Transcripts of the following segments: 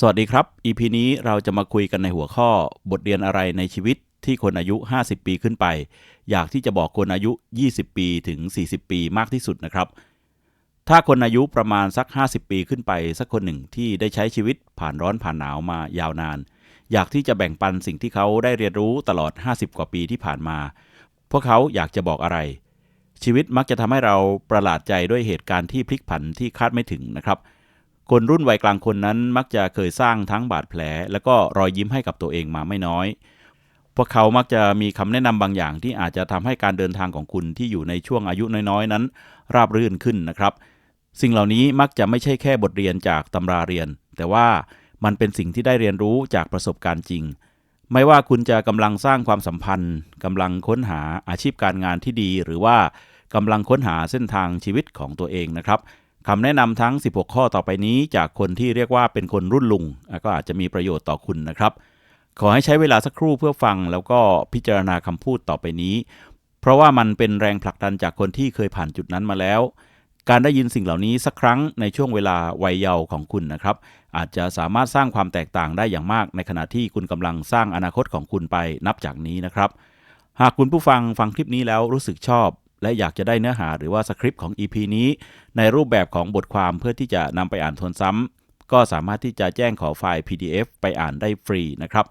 สวัสดีครับ EP นี้เราจะมาคุยกันในหัวข้อบทเรียนอะไรในชีวิตที่คนอายุ 50 ปีขึ้นไป อยากที่จะบอกคนอายุ 20 ปีถึง 40 ปีมากที่สุดนะครับ ถ้าคนอายุประมาณสัก 50 ปีขึ้นไป สักคนหนึ่งที่ได้ใช้ชีวิตผ่านร้อนผ่านหนาวมายาวนาน อยากที่จะแบ่งปันสิ่งที่เขาได้เรียนรู้ตลอด 50 กว่าปีที่ผ่านมา พวกเขาอยากจะบอกอะไร ชีวิตมักจะทำให้เราประหลาดใจด้วยเหตุการณ์ที่พลิกผันที่คาดไม่ถึงนะครับ คนรุ่นวัยกลางคนนั้นมักจะเคยสร้างทั้งบาดแผล แล้วก็รอยยิ้มให้กับตัวเองมาไม่น้อย พวกเขามักจะมีคำแนะนำบางอย่างที่อาจจะทำให้การเดินทางของคุณที่อยู่ในช่วงอายุน้อยๆ นั้น ราบรื่นขึ้นนะครับ สิ่งเหล่านี้มักจะไม่ใช่แค่บทเรียนจากตำราเรียน แต่ว่ามันเป็นสิ่งที่ได้เรียนรู้จากประสบการณ์จริง ไม่ว่าคุณจะกำลังสร้างความสัมพันธ์กำลังค้นหาอาชีพการงานที่ดี หรือว่ากำลังค้นหาเส้นทางชีวิตของตัวเองนะครับ คำแนะนำทั้ง 16 ข้อต่อไปนี้ จากคนที่เรียกว่าเป็นคนรุ่นลุง ก็อาจจะมีประโยชน์ต่อคุณนะครับ ขอให้ใช้เวลาสักครู่เพื่อฟัง แล้วก็พิจารณาคำพูดต่อไปนี้ เพราะว่ามันเป็นแรงผลักดันจากคนที่เคยผ่านจุดนั้นมาแล้ว การได้ยินสิ่งเหล่านี้สักครั้งในช่วงเวลาวัยเยาว์ของคุณนะครับ อาจจะสามารถสร้างความแตกต่างได้อย่างมาก ในขณะที่คุณกำลังสร้างอนาคตของคุณไปนับจากนี้นะครับ หากคุณผู้ฟังฟังคลิปนี้แล้วรู้สึกชอบ และอยากจะได้เนื้อหาหรือว่าสคริปต์ของ EP นี้ ในรูปแบบของบทความเพื่อที่จะนำไปอ่านทวนซ้ำก็สามารถที่จะแจ้งขอไฟล์ PDF ไปอ่านได้ฟรีนะครับ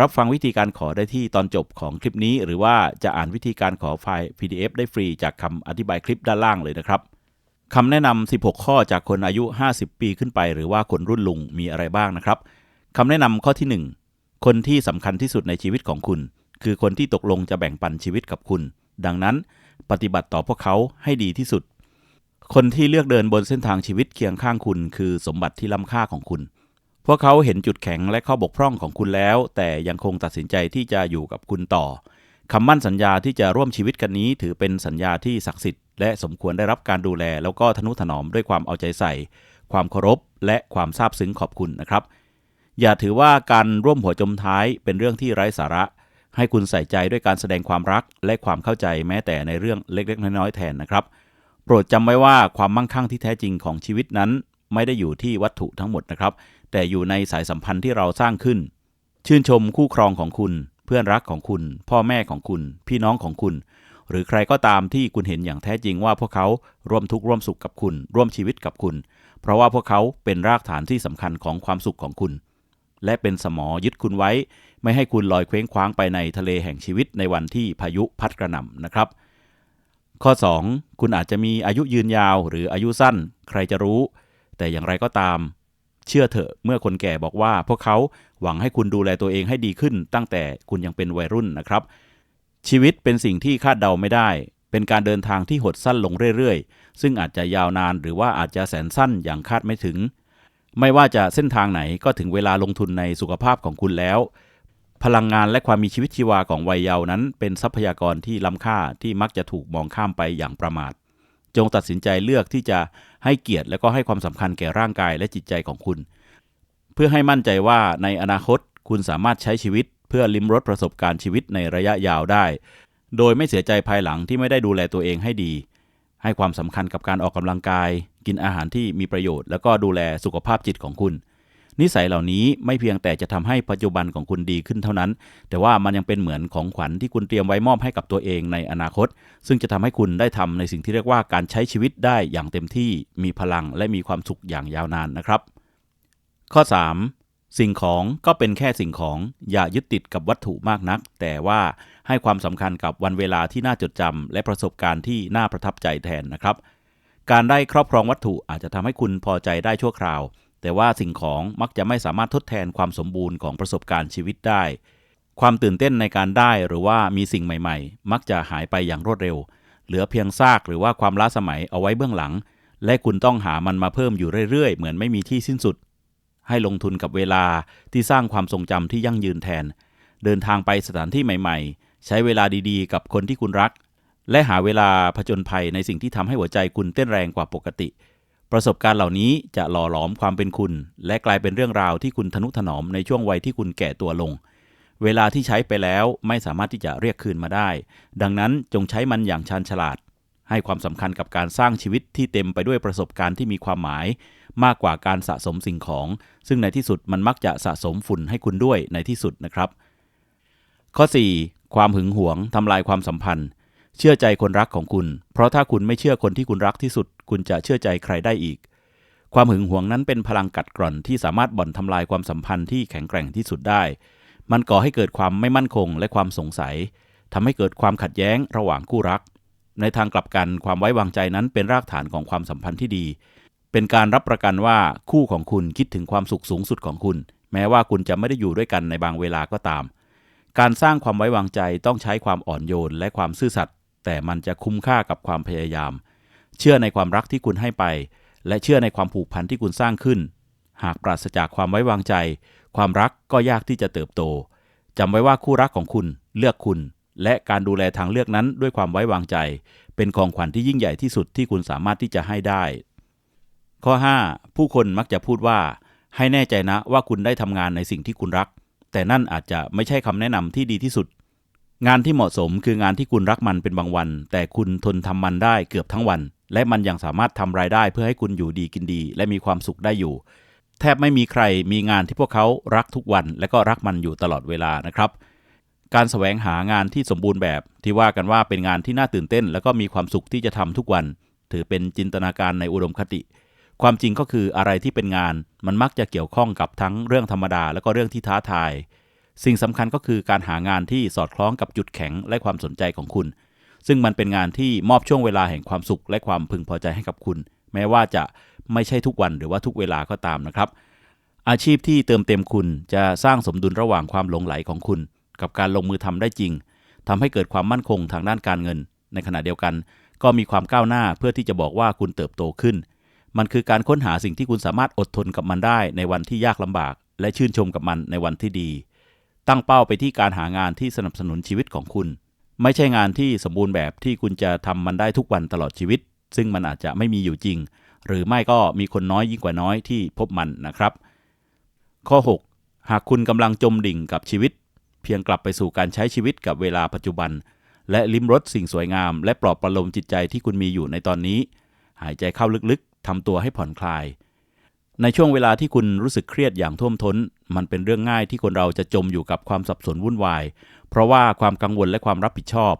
รับฟังวิธีการขอได้ที่ตอนจบของคลิปนี้ หรือว่าจะอ่านวิธีการขอไฟล์ PDF ได้ฟรีจากคำอธิบายคลิปด้านล่างเลยนะครับคำแนะนำ 16 ข้อจากคนอายุ 50 ปีขึ้นไป หรือว่าคนรุ่นลุงมีอะไรบ้างนะครับคำแนะนำข้อที่ 1 คนที่สำคัญที่สุดในชีวิตของคุณ คือคนที่ตกลงจะแบ่งปันชีวิตกับคุณ ดังนั้น ปฏิบัติต่อพวกเขาให้ดีที่สุด คนที่เลือกเดินบนเส้นทางชีวิตเคียงข้างคุณ คือสมบัติที่ล้ำค่าของคุณ พวกเขาเห็นจุดแข็งและข้อบกพร่องของคุณแล้ว แต่ยังคงตัดสินใจที่จะอยู่กับคุณต่อคำมั่นสัญญาที่จะร่วมชีวิตกันนี้ ถือเป็นสัญญาที่ศักดิ์สิทธิ์และสมควรได้รับการดูแล แล้วก็ทนุถนอมด้วยความเอาใจใส่ ความเคารพ และความซาบซึ้งขอบคุณนะครับ อย่าถือว่าการร่วมหัวจมท้ายเป็นเรื่องที่ไร้สาระ ให้คุณใส่ใจด้วยการแสดงความรักและความเข้าใจแม้แต่ในเรื่องเล็กๆ น้อยๆแทนนะครับ โปรดจำไว้ว่าความมั่งคั่งที่แท้จริงของชีวิตนั้น ไม่ได้อยู่ที่วัตถุทั้งหมดนะครับ แต่อยู่ในสายสัมพันธ์ที่เราสร้างขึ้น ชื่นชมคู่ครองของคุณ เพื่อนรักของคุณ พ่อแม่ของคุณ พี่น้องของคุณ หรือใครก็ตามที่คุณเห็นอย่างแท้จริงว่าพวกเขาร่วมทุกข์ร่วมสุขกับคุณ ร่วมชีวิตกับคุณ เพราะว่าพวกเขาเป็นรากฐานที่สำคัญของความสุขของคุณ และเป็นสมอยึดคุณไว้ ไม่ให้คุณลอยเคว้งคว้างไปในทะเลแห่งชีวิตในวันที่พายุพัดกระหน่ำนะครับ ข้อ 2 คุณอาจจะมีอายุยืนยาวหรืออายุสั้น ใครจะรู้ แต่อย่างไรก็ตาม เชื่อเถอะเมื่อคนแก่บอกว่า พวกเขาหวังให้คุณดูแลตัวเองให้ดีขึ้น ตั้งแต่คุณยังเป็นวัยรุ่นนะครับ ชีวิตเป็นสิ่งที่คาดเดาไม่ได้เป็นการเดินทางที่หดสั้นลงเรื่อยๆ ซึ่งอาจจะยาวนานหรือว่าอาจจะแสนสั้นอย่างคาดไม่ถึง ไม่ว่าจะเส้นทางไหนก็ถึงเวลาลงทุนในสุขภาพของคุณแล้ว พลังงานและความมีชีวิตชีวาของวัยเยาว์นั้น เป็นทรัพยากรที่ล้ำค่าที่มักจะถูกมองข้ามไปอย่างประมาท จงตัดสินใจเลือกที่จะให้เกียรติและก็ให้ความสำคัญแก่ร่างกายและจิตใจของคุณ เพื่อให้มั่นใจว่าในอนาคตคุณสามารถใช้ชีวิต เพื่อลิ้มรสประสบการณ์ชีวิตในระยะยาวได้ โดยไม่เสียใจภายหลังที่ไม่ได้ดูแลตัวเองให้ดี ให้ความสำคัญกับการออกกำลังกาย กินอาหารที่มีประโยชน์ แล้วก็ดูแลสุขภาพจิตของคุณ นิสัยเหล่านี้ไม่เพียงแต่จะทำให้ปัจจุบันของคุณดีขึ้นเท่านั้น แต่ว่ามันยังเป็นเหมือนของขวัญที่คุณเตรียมไว้มอบให้กับตัวเองในอนาคต ซึ่งจะทำให้คุณได้ทำในสิ่งที่เรียกว่าการใช้ชีวิตได้อย่างเต็มที่มีพลังและมีความสุขอย่างยาวนานนะครับ ข้อ 3 สิ่งของก็เป็นแค่สิ่งของอย่ายึดติดกับวัตถุมากนัก แต่ว่าให้ความสำคัญกับวันเวลาที่น่าจดจำและประสบการณ์ที่น่าประทับใจแทนนะครับ การได้ครอบครองวัตถุอาจจะทำให้คุณพอใจได้ชั่วคราว แต่ว่าสิ่งของมักจะไม่สามารถทดแทนความสมบูรณ์ของประสบการณ์ชีวิตได้ ความตื่นเต้นในการได้หรือว่ามีสิ่งใหม่ๆ มักจะหายไปอย่างรวดเร็ว เหลือเพียงซากหรือว่าความล้าสมัยเอาไว้เบื้องหลัง และคุณต้องหามันมาเพิ่มอยู่เรื่อยๆ เหมือนไม่มีที่สิ้นสุด ให้ลงทุนกับเวลาที่สร้างความทรงจำที่ยั่งยืนแทน เดินทางไปสถานที่ใหม่ๆ ใช้เวลาดีๆ กับคนที่คุณรัก และหาเวลาผจญภัยในสิ่งที่ทำให้หัวใจคุณเต้นแรงกว่าปกติ ประสบการณ์เหล่านี้จะหล่อหลอมความเป็นคุณ และกลายเป็นเรื่องราวที่คุณทนุถนอมในช่วงวัยที่คุณแก่ตัวลง เวลาที่ใช้ไปแล้วไม่สามารถที่จะเรียกคืนมาได้ ดังนั้นจงใช้มันอย่างชาญฉลาด ให้ความสำคัญกับการสร้างชีวิตที่เต็มไปด้วยประสบการณ์ที่มีความหมาย มากกว่าการสะสมสิ่งของ ซึ่งในที่สุดมันมักจะสะสมฝุ่นให้คุณด้วยในที่สุดนะครับ ข้อ 4. ความหึงหวงทำลายความสัมพันธ์ เชื่อใจคนรักของคุณ เพราะถ้าคุณไม่เชื่อคนที่คุณรักที่สุด คุณจะเชื่อใจใครได้อีก ความหึงหวงนั้นเป็นพลังกัดกร่อนที่สามารถบ่อนทำลายความสัมพันธ์ที่แข็งแกร่งที่สุดได้ มันก่อให้เกิดความไม่มั่นคงและความสงสัยทำให้เกิดความขัดแย้งระหว่างคู่รักในทางกลับกันความไว้วางใจนั้นเป็นรากฐานของความสัมพันธ์ที่ดี เป็นการรับประกันว่าคู่ของคุณคิดถึงความสุขสูงสุดของคุณ แม้ว่าคุณจะไม่ได้อยู่ด้วยกันในบางเวลาก็ตาม การสร้างความไว้วางใจต้องใช้ความอ่อนโยนและความซื่อสัตย์แต่มันจะคุ้มค่ากับความพยายาม เชื่อในความรักที่คุณให้ไป และเชื่อในความผูกพันที่คุณสร้างขึ้น หากปราศจากความไว้วางใจ ความรักก็ยากที่จะเติบโตจำไว้ว่าคู่รักของคุณเลือกคุณ และการดูแลทางเลือกนั้นด้วยความไว้วางใจ เป็นของขวัญที่ยิ่งใหญ่ที่สุดที่คุณสามารถที่จะให้ได้ ข้อ 5. ผู้คนมักจะพูดว่า ให้แน่ใจนะว่าคุณได้ทำงานในสิ่งที่คุณรัก แต่นั่นอาจจะไม่ใช่คำแนะนำที่ดีที่สุด งานที่เหมาะสมคืองานที่คุณรักมันเป็นบางวัน แต่คุณทนทำมันได้เกือบทั้งวัน และมันยังสามารถทำรายได้เพื่อให้คุณอยู่ดีกินดี และมีความสุขได้อยู่ แทบไม่มีใครมีงานที่พวกเขารักทุกวัน และก็รักมันอยู่ตลอดเวลานะครับการแสวงหางานที่สมบูรณ์แบบ ที่ว่ากันว่าเป็นงานที่น่าตื่นเต้น และก็มีความสุขที่จะทำทุกวัน ถือเป็นจินตนาการในอุดมคติ ความจริงก็คืออะไรที่เป็นงานมันมักจะเกี่ยวข้องกับทั้งเรื่องธรรมดาและก็เรื่องที่ท้าทาย สิ่งสำคัญก็คือการหางานที่สอดคล้องกับจุดแข็งและความสนใจของคุณ ซึ่งมันเป็นงานที่มอบช่วงเวลาแห่งความสุขและความพึงพอใจให้กับคุณ แม้ว่าจะไม่ใช่ทุกวันหรือว่าทุกเวลาก็ตามนะครับ อาชีพที่เติมเต็มคุณจะสร้างสมดุลระหว่างความหลงไหลของคุณ กับการลงมือทำได้จริงทำให้เกิดความมั่นคงทางด้านการเงิน ในขณะเดียวกัน ก็มีความก้าวหน้าเพื่อที่จะบอกว่าคุณเติบโตขึ้น มันคือการค้นหาสิ่งที่คุณสามารถอดทนกับมันได้ในวันที่ยากลำบาก และชื่นชมกับมันในวันที่ดี ตั้งเป้าไปที่การหางานที่สนับสนุนชีวิตของคุณ ไม่ใช่งานที่สมบูรณ์แบบที่คุณจะทำมันได้ทุกวันตลอดชีวิต ซึ่งมันอาจจะไม่มีอยู่จริง หรือไม่ก็มีคนน้อยยิ่งกว่าน้อยที่พบมันนะครับ ข้อ 6 หากคุณกำลังจมดิ่งกับชีวิต เพียงกลับไปสู่การใช้ชีวิตกับเวลาปัจจุบัน และลิ้มรสสิ่งสวยงาม และปลอบประโลมจิตใจที่คุณมีอยู่ในตอนนี้ หายใจเข้าลึก ทำตัวให้ผ่อนคลาย ในช่วงเวลาที่คุณรู้สึกเครียดอย่างท่วมท้น มันเป็นเรื่องง่ายที่คนเราจะจมอยู่กับความสับสนวุ่นวาย เพราะว่าความกังวลและความรับผิดชอบ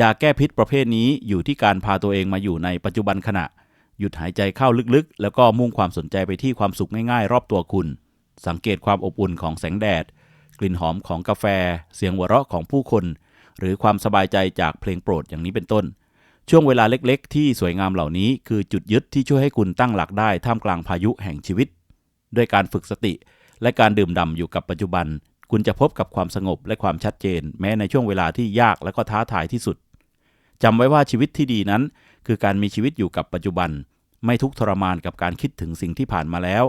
ยาแก้พิษประเภทนี้อยู่ที่การพาตัวเองมาอยู่ในปัจจุบันขณะ หยุดหายใจเข้าลึกๆ แล้วก็มุ่งความสนใจไปที่ความสุขง่ายๆ รอบตัวคุณ สังเกตความอบอุ่นของแสงแดด กลิ่นหอมของกาแฟ เสียงหัวเราะของผู้คน หรือความสบายใจจากเพลงโปรดอย่างนี้เป็นต้น ช่วงเวลาเล็กๆ ที่สวยงามเหล่านี้คือจุดยึดที่ช่วยให้คุณตั้งหลักได้ท่ามกลางพายุแห่งชีวิต ด้วยการฝึกสติ และการดื่มด่ำอยู่กับปัจจุบัน คุณจะพบกับความสงบและความชัดเจน แม้ในช่วงเวลาที่ยากและก็ท้าทายที่สุดจำไว้ว่าชีวิตที่ดีนั้น คือการมีชีวิตอยู่กับปัจจุบัน ไม่ทุกข์ทรมานกับการคิดถึงสิ่งที่ผ่านมาแล้ว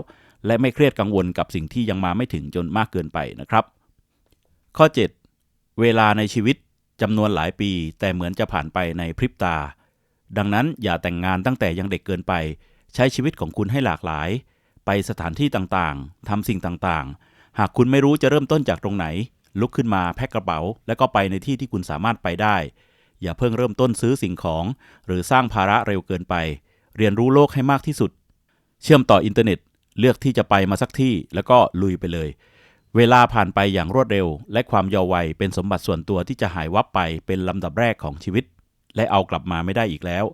และไม่เครียดกังวลกับสิ่งที่ยังมาไม่ถึงจนมากเกินไปนะครับ ข้อ 7 เวลาในชีวิต จำนวนหลายปีแต่เหมือนจะผ่านไปในพริบตา ดังนั้นอย่าแต่งงานตั้งแต่ยังเด็กเกินไป ใช้ชีวิตของคุณให้หลากหลาย ไปสถานที่ต่างๆทำสิ่งต่างๆ หากคุณไม่รู้จะเริ่มต้นจากตรงไหน ลุกขึ้นมาแพ็คกระเป๋า แล้วก็ไปในที่ที่คุณสามารถไปได้ อย่าเพิ่งเริ่มต้นซื้อสิ่งของ หรือสร้างภาระเร็วเกินไป เรียนรู้โลกให้มากที่สุด เชื่อมต่ออินเทอร์เน็ต เลือกที่จะไปมาสักที่ แล้วก็ลุยไปเลย เวลาผ่านไปอย่างรวดเร็ว และความเยาว์วัยเป็นสมบัติส่วนตัวที่จะหายวับไปเป็นลำดับแรกของชีวิต และเอากลับมาไม่ได้อีกแล้ว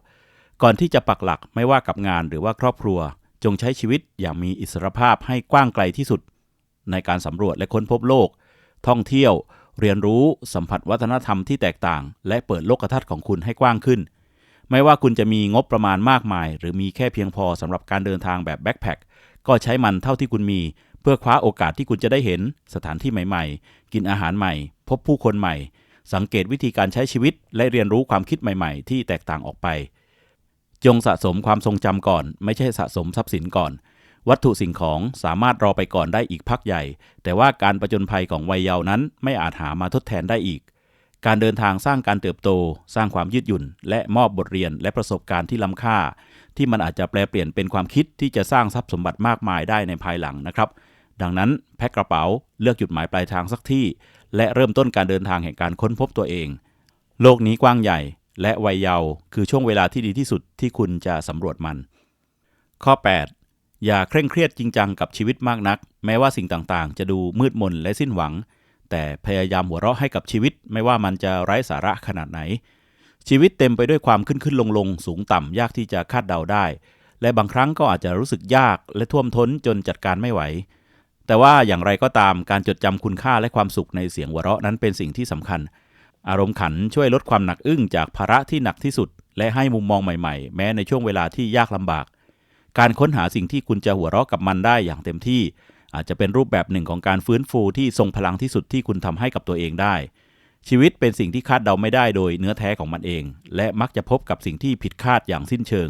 ก่อนที่จะปักหลักไม่ว่ากับงานหรือว่าครอบครัว จงใช้ชีวิตอย่างมีอิสรภาพให้กว้างไกลที่สุด ในการสำรวจและค้นพบโลก ท่องเที่ยว เรียนรู้สัมผัสวัฒนธรรมที่แตกต่าง และเปิดโลกทัศน์ของคุณให้กว้างขึ้น ไม่ว่าคุณจะมีงบประมาณมากมาย หรือมีแค่เพียงพอสำหรับการเดินทางแบบแบ็คแพคก็ใช้มันเท่าที่คุณมี เพื่อคว้าโอกาสที่คุณจะได้เห็นสถานที่ใหม่ๆ กินอาหารใหม่ พบผู้คนใหม่ สังเกตวิธีการใช้ชีวิต และเรียนรู้ความคิดใหม่ๆ ที่แตกต่างออกไป จงสะสมความทรงจำก่อน ไม่ใช่สะสมทรัพย์สินก่อน วัตถุสิ่งของสามารถรอไปก่อนได้อีกพักใหญ่ แต่ว่าการประจนภัยของวัยเยาว์นั้น ไม่อาจหามาทดแทนได้อีก การเดินทางสร้างการเติบโต สร้างความยืดหยุ่น และมอบบทเรียนและประสบการณ์ที่ล้ำค่า ที่มันอาจจะแปลเปลี่ยนเป็นความคิดที่จะสร้างทรัพย์สมบัติมากมายได้ในภายหลังนะครับ ดังนั้นแพ็คกระเป๋าเลือกจุดหมายปลายทางสักที่ และเริ่มต้นการเดินทางแห่งการค้นพบตัวเอง โลกนี้กว้างใหญ่ และวัยเยาว์คือช่วงเวลาที่ดีที่สุดที่คุณจะสำรวจมัน ข้อ 8 อย่าเคร่งเครียดจริงจังกับชีวิตมากนัก แม้ว่าสิ่งต่างๆ จะดูมืดมนและสิ้นหวัง แต่พยายามหัวเราะให้กับชีวิต ไม่ว่ามันจะไร้สาระขนาดไหน ชีวิตเต็มไปด้วยความขึ้นขึ้นลงลงสูงต่ำยากที่จะคาดเดาได้ และบางครั้งก็อาจจะรู้สึกยากและท่วมท้นจนจัดการไม่ไหว แต่ว่าอย่างไรก็ตามการจดจำคุณค่าและความสุขในเสียงหัวเราะนั้นเป็นสิ่งที่สำคัญ อารมณ์ขันช่วยลดความหนักอึ้งจากภาระที่หนักที่สุด และให้มุมมองใหม่ๆ แม้ในช่วงเวลาที่ยากลำบาก การค้นหาสิ่งที่คุณจะหัวเราะกับมันได้อย่างเต็มที่ อาจจะเป็นรูปแบบหนึ่งของการฟื้นฟูที่ทรงพลังที่สุดที่คุณทำให้กับตัวเองได้ ชีวิตเป็นสิ่งที่คาดเดาไม่ได้โดยเนื้อแท้ของมันเอง และมักจะพบกับสิ่งที่ผิดคาดอย่างสิ้นเชิง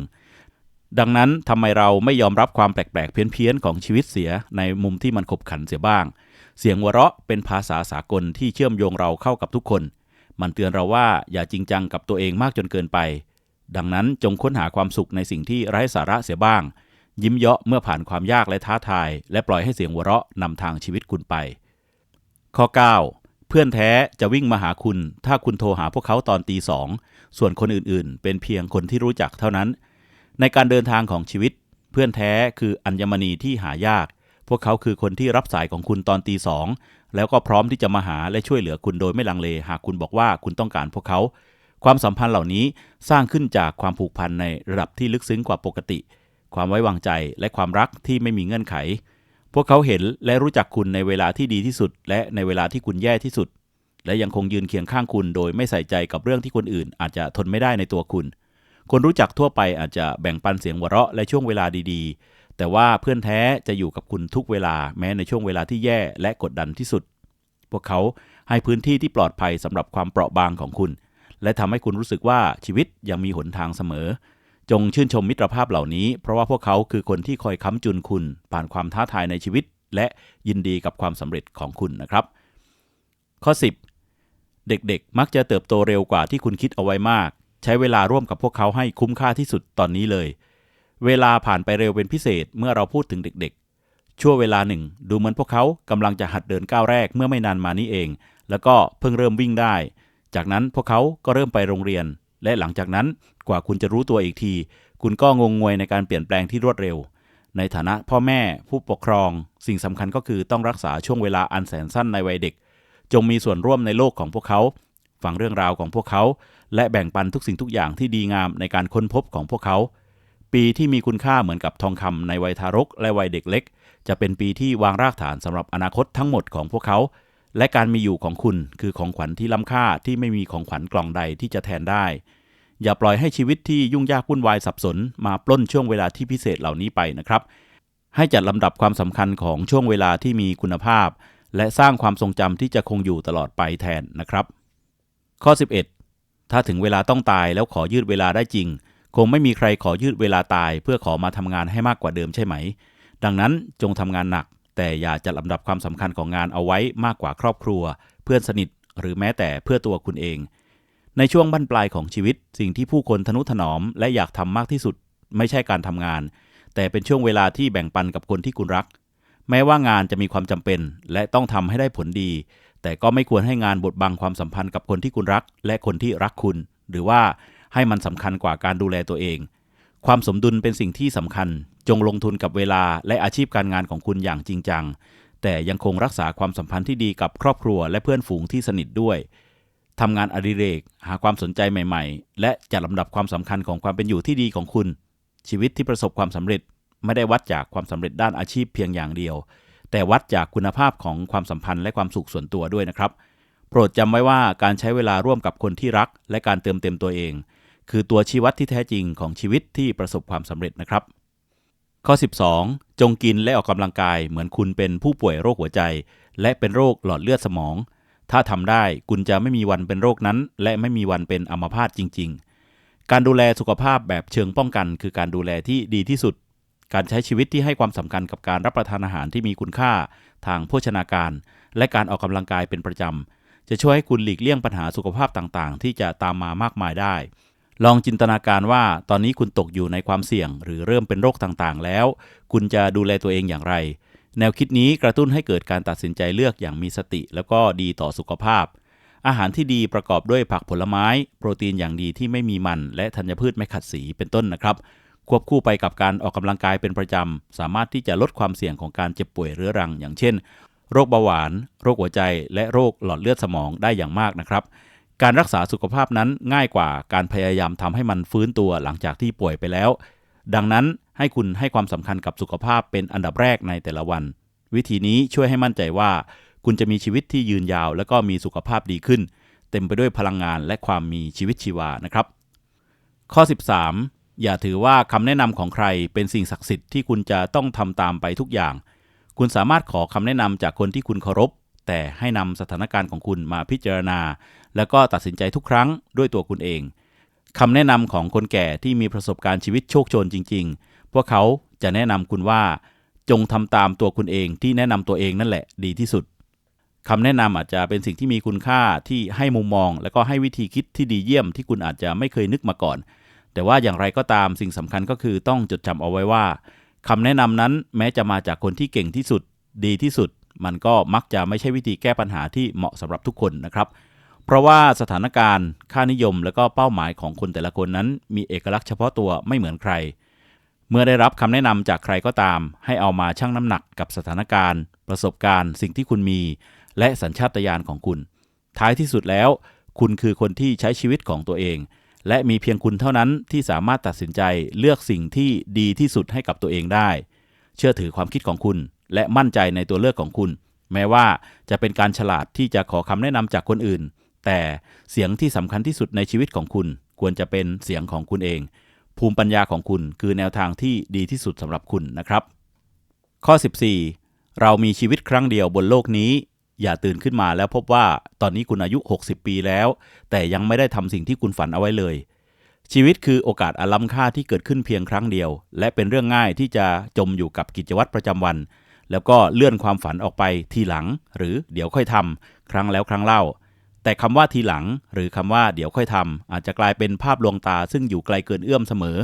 ดังนั้นทำไมเราไม่ยอมรับความแปลกๆ เพี้ยนๆ ของชีวิตเสียในมุมที่มันขบขันเสียบ้าง เสียงหัวเราะเป็นภาษาสากลที่เชื่อมโยงเราเข้ากับทุกคน มันเตือนเราว่าอย่าจริงจังกับตัวเองมากจนเกินไป ดังนั้นจงค้นหาความสุขในสิ่งที่ไร้สาระเสียบ้าง ยิ้มเยาะเมื่อผ่านความยากและท้าทาย และปล่อยให้เสียงหัวเราะนำทางชีวิตคุณไป ข้อ 9 เพื่อนแท้จะวิ่งมาหาคุณ ถ้าคุณโทรหาพวกเขาตอนตีสองส่วนคนอื่นๆ เป็นเพียงคนที่รู้จักเท่านั้น ในการเดินทางของชีวิต เพื่อนแท้คืออัญมณีที่หายาก พวกเขาคือคนที่รับสายของคุณตอนตีสองแล้วก็พร้อมที่จะมาหาและช่วยเหลือคุณโดยไม่ลังเล หากคุณบอกว่าคุณต้องการพวกเขา ความสัมพันธ์เหล่านี้สร้างขึ้นจากความผูกพันในระดับที่ลึกซึ้งกว่าปกติ ความไว้วางใจและความรักที่ไม่มีเงื่อนไข พวกเขาเห็นและรู้จักคุณในเวลาที่ดีที่สุด และในเวลาที่คุณแย่ที่สุด และยังคงยืนเคียงข้างคุณ โดยไม่ใส่ใจกับเรื่องที่คนอื่น อาจจะทนไม่ได้ในตัวคุณ คนรู้จักทั่วไปอาจจะแบ่งปันเสียงหัวเราะและช่วงเวลาดีๆ แต่ว่าเพื่อนแท้จะอยู่กับคุณทุกเวลาแม้ในช่วงเวลาที่แย่และกดดันที่สุด พวกเขาให้พื้นที่ที่ปลอดภัยสำหรับความเปราะบางของคุณ และทำให้คุณรู้สึกว่าชีวิตยังมีหนทางเสมอ จงชื่นชมมิตรภาพเหล่านี้ เพราะว่าพวกเขาคือคนที่คอยค้ำจุนคุณ ผ่านความท้าทายในชีวิต และยินดีกับความสำเร็จของคุณนะครับ ข้อ 10 เด็กๆ มักจะเติบโตเร็วกว่าที่คุณคิดเอาไว้มาก ใช้เวลาร่วมกับพวกเขาให้คุ้มค่าที่สุดตอนนี้เลย เวลาผ่านไปเร็วเป็นพิเศษเมื่อเราพูดถึงเด็กๆ ช่วงเวลาหนึ่ง ดูเหมือนพวกเขากำลังจะหัดเดินก้าวแรกเมื่อไม่นานมานี้เอง แล้วก็เพิ่งเริ่มวิ่งได้ จากนั้นพวกเขาก็เริ่มไปโรงเรียน และหลังจากนั้นกว่าคุณจะรู้ตัวอีกที คุณก็งงงวยในการเปลี่ยนแปลงที่รวดเร็ว ในฐานะพ่อแม่ผู้ปกครอง สิ่งสำคัญก็คือต้องรักษาช่วงเวลาอันแสนสั้นในวัยเด็ก จงมีส่วนร่วมในโลกของพวกเขา ฟังเรื่องราวของพวกเขา และแบ่งปันทุกสิ่งทุกอย่างที่ดีงามในการค้นพบของพวกเขา ปีที่มีคุณค่าเหมือนกับทองคำในวัยทารก และวัยเด็กเล็ก จะเป็นปีที่วางรากฐานสำหรับอนาคตทั้งหมดของพวกเขา และการมีอยู่ของคุณคือของขวัญที่ล้ำค่าที่ไม่มีของขวัญกล่องใดที่จะแทนได้ อย่าปล่อยให้ชีวิตที่ยุ่งยากวุ่นวายสับสน มาปล้นช่วงเวลาที่พิเศษเหล่านี้ไปนะครับ ให้จัดลำดับความสำคัญของช่วงเวลาที่มีคุณภาพ และสร้างความทรงจำที่จะคงอยู่ตลอดไปแทนนะครับ ข้อ 11 ถ้าถึงเวลาต้องตายแล้วขอยืดเวลาได้จริง คงไม่มีใครขอยืดเวลาตาย เพื่อขอมาทำงานให้มากกว่าเดิมใช่ไหม ดังนั้นจงทำงานหนัก แต่อย่าจัดลำดับความสำคัญของงานเอาไว้มากกว่าครอบครัว เพื่อนสนิทหรือแม้แต่เพื่อตัวคุณเอง ในช่วงบั้นปลายของชีวิต สิ่งที่ผู้คนทนุถนอม และอยากทำมากที่สุด ไม่ใช่การทำงาน แต่เป็นช่วงเวลาที่แบ่งปันกับคนที่คุณรัก แม้ว่างานจะมีความจำเป็น และต้องทำให้ได้ผลดี แต่ก็ไม่ควรให้งานบดบังความสัมพันธ์กับคนที่คุณรัก และคนที่รักคุณ หรือว่าให้มันสำคัญกว่าการดูแลตัวเอง ความสมดุลเป็นสิ่งที่สำคัญ จงลงทุนกับเวลาและอาชีพการงานของคุณอย่างจริงจัง แต่ยังคงรักษาความสัมพันธ์ที่ดีกับครอบครัวและเพื่อนฝูงที่สนิทด้วยทำงานอดิเรก หาความสนใจใหม่ ๆ และจัดลำดับความสำคัญของความเป็นอยู่ที่ดีของคุณ ชีวิตที่ประสบความสำเร็จ ไม่ได้วัดจากความสำเร็จด้านอาชีพเพียงอย่างเดียว แต่วัดจากคุณภาพของความสัมพันธ์และความสุขส่วนตัวด้วยนะครับ โปรดจำไว้ว่าการใช้เวลาร่วมกับคนที่รัก และการเติมเต็มตัวเอง คือตัวชี้วัดที่แท้จริงของชีวิตที่ประสบความสำเร็จนะครับ ข้อ 12 จงกินและออกกำลังกาย เหมือนคุณเป็นผู้ป่วยโรคหัวใจ และเป็นโรคหลอดเลือดสมอง ถ้าทำได้คุณจะไม่มีวันเป็นโรคนั้น และไม่มีวันเป็นอัมพาตจริง ๆ การดูแลสุขภาพแบบเชิงป้องกัน คือการดูแลที่ดีที่สุด การใช้ชีวิตที่ให้ความสำคัญกับการรับประทานอาหารที่มีคุณค่าทางโภชนาการ และการออกกำลังกายเป็นประจำจะช่วยให้คุณหลีกเลี่ยงปัญหาสุขภาพต่างๆ ที่จะตามมามากมายได้ ลองจินตนาการว่าตอนนี้คุณตกอยู่ในความเสี่ยง หรือเริ่มเป็นโรคต่างๆ แล้ว คุณจะดูแลตัวเองอย่างไร แนวคิดนี้กระตุ้นให้เกิดการตัดสินใจเลือกอย่างมีสติ แล้วก็ดีต่อสุขภาพ อาหารที่ดีประกอบด้วยผักผลไม้ โปรตีนอย่างดีที่ไม่มีมัน และธัญพืชไม่ขัดสีเป็นต้นนะครับ ควบคู่ไปกับการออกกำลังกายเป็นประจำ สามารถที่จะลดความเสี่ยงของการเจ็บป่วยเรื้อรัง อย่างเช่น โรคเบาหวาน โรคหัวใจ และโรคหลอดเลือดสมองได้อย่างมากนะครับ การรักษาสุขภาพนั้นง่ายกว่าการพยายามทำให้มันฟื้นตัวหลังจากที่ป่วยไปแล้ว ดังนั้นให้คุณให้ความสำคัญกับสุขภาพเป็นอันดับแรกในแต่ละวัน วิธีนี้ช่วยให้มั่นใจว่า คุณจะมีชีวิตที่ยืนยาว และก็มีสุขภาพดีขึ้น เต็มไปด้วยพลังงานและความมีชีวิตชีวานะครับ ข้อ 13 อย่าถือว่าคำแนะนำของใครเป็นสิ่งศักดิ์สิทธิ์ที่คุณจะต้องทำตามไปทุกอย่าง คุณสามารถขอคำแนะนำจากคนที่คุณเคารพ แต่ให้นำสถานการณ์ของคุณมาพิจารณา แล้วก็ตัดสินใจทุกครั้งด้วยตัวคุณเองคำแนะนำของคนแก่ที่มีประสบการณ์ชีวิตโชคโชนจริง ๆ พวกเขาจะแนะนำคุณว่า จงทำตามตัวคุณเองที่แนะนำตัวเองนั่นแหละดีที่สุดคำแนะนำอาจจะเป็นสิ่งที่มีคุณค่าที่ให้มุมมอง และก็ให้วิธีคิดที่ดีเยี่ยมที่คุณอาจจะไม่เคยนึกมาก่อน แต่ว่าอย่างไรก็ตามสิ่งสำคัญก็คือต้องจดจำเอาไว้ว่าคำแนะนำนั้นแม้จะมาจากคนที่เก่งที่สุด ดีที่สุด มันก็มักจะไม่ใช่วิธีแก้ปัญหาที่เหมาะสำหรับทุกคนนะครับ เพราะว่าสถานการณ์ ค่านิยม และก็เป้าหมายของคนแต่ละคนนั้น มีเอกลักษณ์เฉพาะตัวไม่เหมือนใคร เมื่อได้รับคำแนะนำจากใครก็ตาม ให้เอามาชั่งน้ำหนักกับสถานการณ์ ประสบการณ์ สิ่งที่คุณมี และสัญชาตญาณของคุณ ท้ายที่สุดแล้ว คุณคือคนที่ใช้ชีวิตของตัวเอง และมีเพียงคุณเท่านั้นที่สามารถตัดสินใจเลือกสิ่งที่ดีที่สุดให้กับตัวเองได้ เชื่อถือความคิดของคุณ และมั่นใจในตัวเลือกของคุณ แม้ว่าจะเป็นการฉลาดที่จะขอคำแนะนำจากคนอื่น แต่เสียงที่สำคัญที่สุดในชีวิตของคุณ ควรจะเป็นเสียงของคุณเอง ภูมิปัญญาของคุณคือแนวทางที่ดีที่สุดสำหรับคุณนะครับ ข้อ 14 เรามีชีวิตครั้งเดียวบนโลกนี้ อย่าตื่นขึ้นมาแล้วพบว่าตอนนี้คุณอายุ 60 ปีแล้ว แต่ยังไม่ได้ทำสิ่งที่คุณฝันเอาไว้เลย ชีวิตคือโอกาสอันล้ำค่าที่เกิดขึ้นเพียงครั้งเดียว และเป็นเรื่องง่ายที่จะจมอยู่กับกิจวัตรประจำวัน แล้วก็เลื่อนความฝันออกไปทีหลัง หรือเดี๋ยวค่อยทำครั้งแล้วครั้งเล่า แต่คำว่าทีหลัง หรือคำว่าเดี๋ยวค่อยทำอาจจะกลายเป็นภาพลวงตาซึ่งอยู่ไกลเกินเอื้อมเสมอ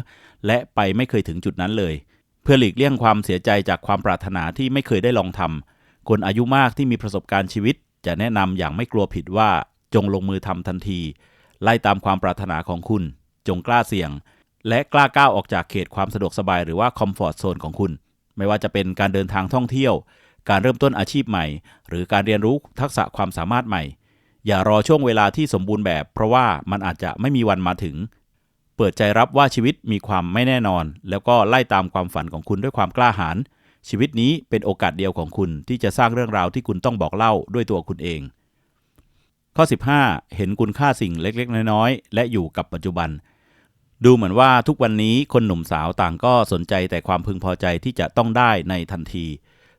และไปไม่เคยถึงจุดนั้นเลย เพื่อหลีกเลี่ยงความเสียใจจากความปรารถนาที่ไม่เคยได้ลองทำ คนอายุมากที่มีประสบการณ์ชีวิต จะแนะนำอย่างไม่กลัวผิดว่าจงลงมือทำทันที ไล่ตามความปรารถนาของคุณ จงกล้าเสี่ยง และกล้าก้าวออกจากเขตความสะดวกสบายหรือว่าคอมฟอร์ทโซนของคุณ ไม่ว่าจะเป็นการเดินทางท่องเที่ยว การเริ่มต้นอาชีพใหม่ หรือการเรียนรู้ทักษะความสามารถใหม่ อย่ารอช่วงเวลาที่สมบูรณ์แบบ เพราะว่ามันอาจจะไม่มีวันมาถึง เปิดใจรับว่าชีวิตมีความไม่แน่นอน แล้วก็ไล่ตามความฝันของคุณด้วยความกล้าหาญ ชีวิตนี้เป็นโอกาสเดียวของคุณที่จะสร้างเรื่องราวที่คุณต้องบอกเล่าด้วยตัวคุณเอง ข้อ 15 เห็นคุณค่าสิ่งเล็กๆ น้อยๆ และอยู่กับปัจจุบัน ดูเหมือนว่าทุกวันนี้คนหนุ่มสาวต่างก็สนใจแต่ความพึงพอใจที่จะต้องได้ในทันที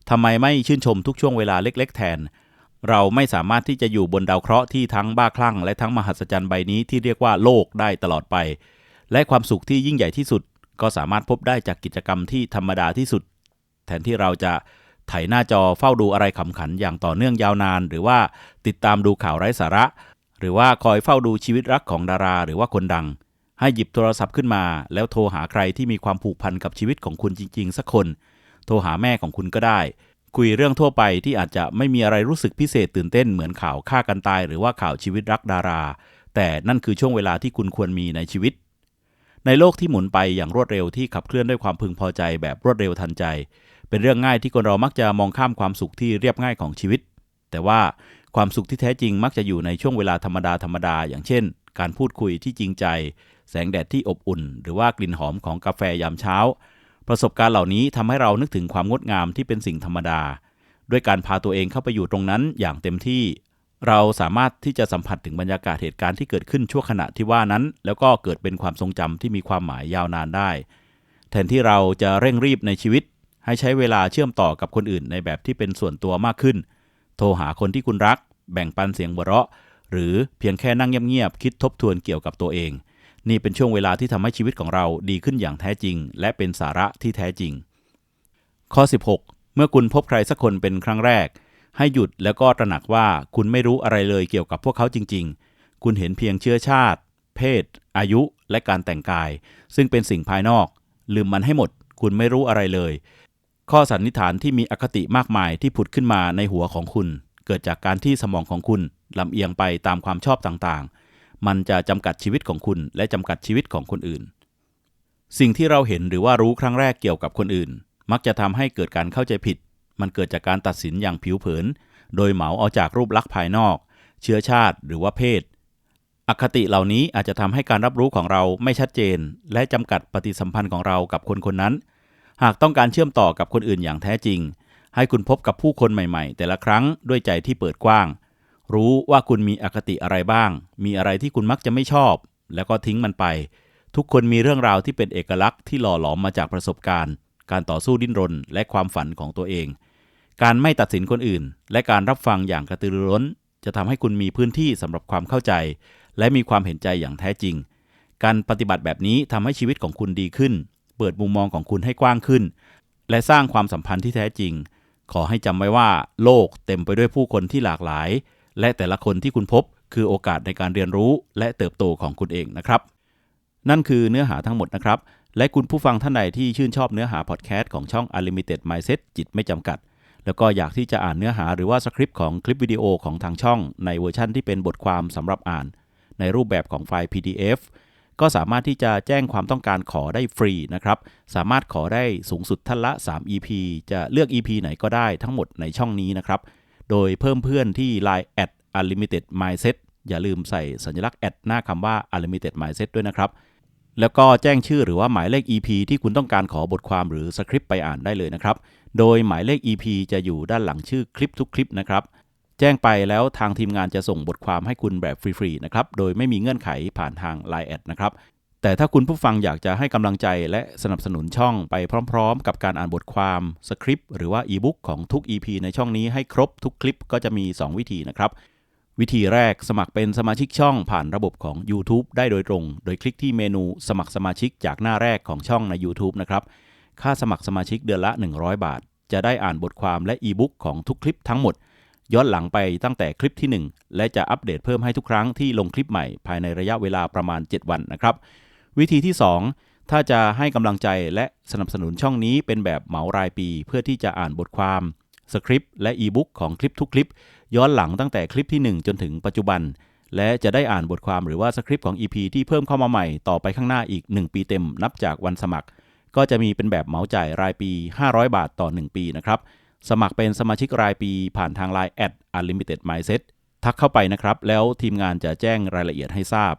ทำไมไม่ชื่นชมทุกช่วงเวลาเล็ก ๆ แทน เราไม่สามารถที่จะอยู่บนดาวเคราะห์ที่ทั้งบ้าคลั่ง และทั้งมหัศจรรย์ใบนี้ที่เรียกว่าโลกได้ตลอดไป และความสุขที่ยิ่งใหญ่ที่สุด ก็สามารถพบได้จากกิจกรรมที่ธรรมดาที่สุด แทนที่เราจะไถหน้าจอเฝ้าดูอะไรขำขันอย่างต่อเนื่องยาวนาน หรือว่าติดตามดูข่าวไร้สาระ หรือว่าคอยเฝ้าดูชีวิตรักของดารา หรือว่าคนดัง ให้หยิบโทรศัพท์ขึ้นมา แล้วโทรหาใครที่มีความผูกพันกับชีวิตของคุณจริง ๆ สักคน โทรหาแม่ของคุณก็ได้ คุยเรื่องทั่วไปที่อาจจะไม่มีอะไรรู้สึกพิเศษตื่นเต้นเหมือนข่าวฆ่ากันตาย หรือว่าข่าวชีวิตรักดารา แต่นั่นคือช่วงเวลาที่คุณควรมีในชีวิต ในโลกที่หมุนไปอย่างรวดเร็วที่ขับเคลื่อนด้วยความพึงพอใจแบบรวดเร็วทันใจ เป็นเรื่องง่ายที่คนเรามักจะมองข้ามความสุขที่เรียบง่ายของชีวิต แต่ว่าความสุขที่แท้จริงมักจะอยู่ในช่วงเวลาธรรมดาธรรมดา อย่างเช่น การพูดคุยที่จริงใจ แสงแดดที่อบอุ่น หรือว่ากลิ่นหอมของกาแฟยามเช้า ประสบการณ์เหล่านี้ทำให้เรานึกถึงความงดงามที่เป็นสิ่งธรรมดา ด้วยการพาตัวเองเข้าไปอยู่ตรงนั้นอย่างเต็มที่เราสามารถที่จะสัมผัสถึงบรรยากาศเหตุการณ์ที่เกิดขึ้นชั่วขณะที่ว่านั้น แล้วก็เกิดเป็นความทรงจำที่มีความหมายยาวนานได้ แทนที่เราจะเร่งรีบในชีวิต ให้ใช้เวลาเชื่อมต่อกับคนอื่นในแบบที่เป็นส่วนตัวมากขึ้น โทรหาคนที่คุณรัก แบ่งปันเสียงหัวเราะ หรือเพียงแค่นั่งเงียบๆคิดทบทวนเกี่ยวกับตัวเอง นี่เป็นช่วงเวลาที่ทำให้ชีวิตของเราดีขึ้นอย่างแท้จริง และเป็นสาระที่แท้จริง ข้อ 16 เมื่อคุณพบใครสักคนเป็นครั้งแรก ให้หยุดแล้วก็ตระหนักว่าคุณไม่รู้อะไรเลยเกี่ยวกับพวกเขาจริง ๆ คุณเห็นเพียงเชื้อชาติ เพศ อายุ และการแต่งกาย ซึ่งเป็นสิ่งภายนอก ลืมมันให้หมด คุณไม่รู้อะไรเลย ข้อสันนิษฐานที่มีอคติมากมายที่ผุดขึ้นมาในหัวของคุณ เกิดจากการที่สมองของคุณลำเอียงไปตามความชอบต่างๆ มันจะจำกัดชีวิตของคุณและจำกัดชีวิตของคนอื่น สิ่งที่เราเห็นหรือว่ารู้ครั้งแรกเกี่ยวกับคนอื่น มักจะทำให้เกิดการเข้าใจผิด มันเกิดจากการตัดสินอย่างผิวเผิน โดยเหมาเอาจากรูปลักษณ์ภายนอก เชื้อชาติหรือว่าเพศ อคติเหล่านี้อาจจะทำให้การรับรู้ของเราไม่ชัดเจน และจำกัดปฏิสัมพันธ์ของเรากับคนคนนั้น หากต้องการเชื่อมต่อกับคนอื่นอย่างแท้จริง ให้คุณพบกับผู้คนใหม่ๆ แต่ละครั้งด้วยใจที่เปิดกว้าง รู้ว่าคุณมีอคติอะไรบ้าง มีอะไรที่คุณมักจะไม่ชอบ แล้วก็ทิ้งมันไป ทุกคนมีเรื่องราวที่เป็นเอกลักษณ์ที่หล่อหลอมมาจากประสบการณ์ การต่อสู้ดิ้นรน และความฝันของตัวเอง การไม่ตัดสินคนอื่น และการรับฟังอย่างกระตือรือร้น จะทำให้คุณมีพื้นที่สำหรับความเข้าใจ และมีความเห็นใจอย่างแท้จริง การปฏิบัติแบบนี้ทำให้ชีวิตของคุณดีขึ้น เปิดมุมมองของคุณให้กว้างขึ้น และสร้างความสัมพันธ์ที่แท้จริง ขอให้จำไว้ว่า โลกเต็มไปด้วยผู้คนที่หลากหลาย และแต่ละคนที่คุณพบคือโอกาสในการเรียนรู้และเติบโตของคุณเองนะครับ นั่นคือเนื้อหาทั้งหมดนะครับ และคุณผู้ฟังท่านใดที่ชื่นชอบเนื้อหาพอดแคสต์ของช่อง Unlimited Mindset จิตไม่จำกัด แล้วก็อยากที่จะอ่านเนื้อหาหรือว่าสคริปต์ของคลิปวิดีโอของทางช่อง ในเวอร์ชั่นที่เป็นบทความสำหรับอ่าน ในรูปแบบของไฟล์ PDF ก็สามารถที่จะแจ้งความต้องการขอได้ฟรีนะครับ สามารถขอได้สูงสุดท่านละ 3 EP จะเลือก EP ไหนก็ได้ทั้งหมดในช่องนี้นะครับ โดยเพิ่มเพื่อนที่ Line at unlimited mindset อย่าลืมใส่สัญลักษณ์แอดหน้าคำว่า unlimited mindset ด้วยนะครับ แล้วก็แจ้งชื่อหรือว่าหมายเลข EP ที่คุณต้องการขอบทความหรือสคริปต์ไปอ่านได้เลยนะครับ โดยหมายเลข EP จะอยู่ด้านหลังชื่อคลิปทุกคลิปนะครับ แจ้งไปแล้วทางทีมงานจะส่งบทความให้คุณแบบฟรีๆนะครับ โดยไม่มีเงื่อนไขผ่านทาง Line แอดนะครับ แต่ถ้าคุณผู้ฟังอยากจะให้กำลังใจและสนับสนุนช่องไปพร้อมๆ กับการอ่านบทความสคริปต์หรือว่าอีบุ๊กของทุก EP ในช่องนี้ให้ครบทุกคลิปก็จะมี 2 วิธีนะครับวิธีแรกสมัครเป็นสมาชิกช่องผ่านระบบของ YouTube ได้โดยตรง โดยคลิกที่เมนูสมัครสมาชิกจากหน้าแรกของช่องใน YouTube นะครับ ค่าสมัครสมาชิกเดือนละ 100 บาท จะได้อ่านบทความและอีบุ๊กของทุกคลิปทั้งหมด ย้อนหลังไปตั้งแต่คลิปที่ 1 และจะอัปเดตเพิ่มให้ทุกครั้งที่ลงคลิปใหม่ภายในระยะเวลาประมาณ 7 วันนะครับ วิธีที่ 2 ถ้าจะให้กำลังใจและสนับสนุนช่องนี้เป็นแบบเหมารายปี เพื่อที่จะอ่านบทความสคริปต์และอีบุ๊กของคลิปทุกคลิป ย้อนหลังตั้งแต่คลิปที่ 1 จนถึงปัจจุบัน และจะได้อ่านบทความหรือว่าสคริปต์ของ EP ที่เพิ่มเข้ามาใหม่ต่อไปข้างหน้าอีก 1 ปีเต็มนับจากวันสมัคร ก็จะมีเป็นแบบเหมาจ่ายรายปี 500 บาทต่อ 1 ปีนะครับ สมัครเป็นสมาชิกรายปีผ่านทาง Line at unlimited mindset ทักเข้าไปนะครับ แล้วทีมงานจะแจ้งรายละเอียดให้ทราบ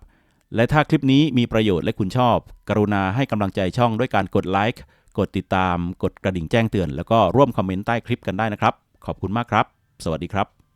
และถ้าคลิปนี้มีประโยชน์และคุณชอบ กรุณาให้กำลังใจช่องด้วยการกดไลค์กดติดตาม กดกระดิ่งแจ้งเตือน แล้วก็ร่วมคอมเมนต์ใต้คลิปกันได้นะครับ ขอบคุณมากครับ สวัสดีครับ